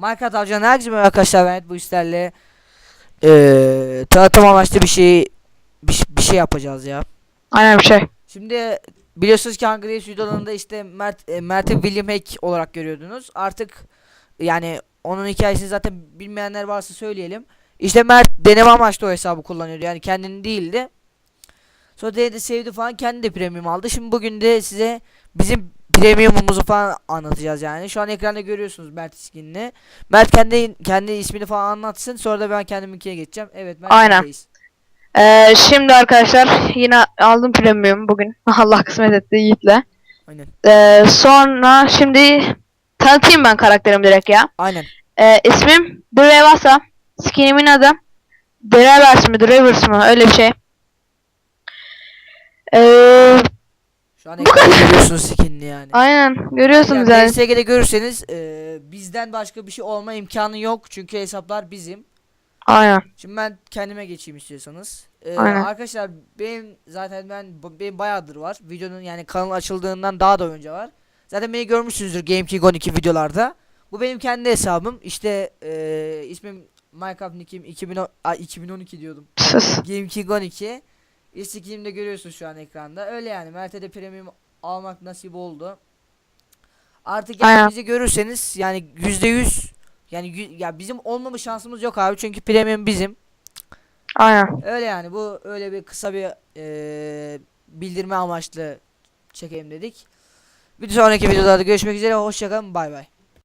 Minecraft avcılarına herkese merhaba arkadaşlar ben bu işlerle eee tanıtım amaçlı bir şey bir, bir şey yapacağız ya. Aynen bir şey. Şimdi biliyorsunuz ki Hunger Games videolarında işte Mert e, Mert'i William Hack olarak görüyordunuz. Artık yani onun hikayesini zaten bilmeyenler varsa söyleyelim. İşte Mert deneme amaçlı o hesabı kullanıyordu. Yani kendini değildi. Sonra denedi sevdi falan kendi de premium aldı. Şimdi bugün de size bizim premiumumuzu falan anlatacağız yani. Şu an ekranda görüyorsunuz Mert ismini. Mert kendi kendi ismini falan anlatsın. Sonra da ben kendiminkine geçeceğim. Evet Mert Aynen. Ee, şimdi arkadaşlar yine aldım premium bugün. Allah kısmet etti Yiğit'le. Aynen. Ee, sonra şimdi tanıtayım ben karakterimi direkt ya. Aynen. Ee, ismim Drevasa. Skinimin adı Drevers mi Drevers mı öyle bir şey. Şu an ekranda görüyorsunuz skinini yani. aynen görüyorsunuz Yani yani. DSG'de görürseniz e, bizden başka bir şey olma imkanı yok çünkü hesaplar bizim. Aynen. Şimdi ben kendime geçeyim istiyorsanız. E, Aynen. arkadaşlar benim zaten ben benim bayağıdır var. Videonun yani kanal açıldığından daha da önce var. Zaten beni görmüşsünüzdür GameKing 12 videolarda. Bu benim kendi hesabım. İşte e, ismim Minecraft nickim 2010 a, 2012 diyordum. Sus. GameKing 12. İstikimi de görüyorsun şu an ekranda. Öyle yani Mert'e de premium almak nasip oldu. Artık yani bizi görürseniz yani yüzde yüz yani ya bizim olmama şansımız yok abi çünkü premium bizim. Aynen. Öyle yani bu öyle bir kısa bir eee, bildirme amaçlı çekeyim dedik. Bir sonraki videolarda görüşmek üzere hoşçakalın bay bay.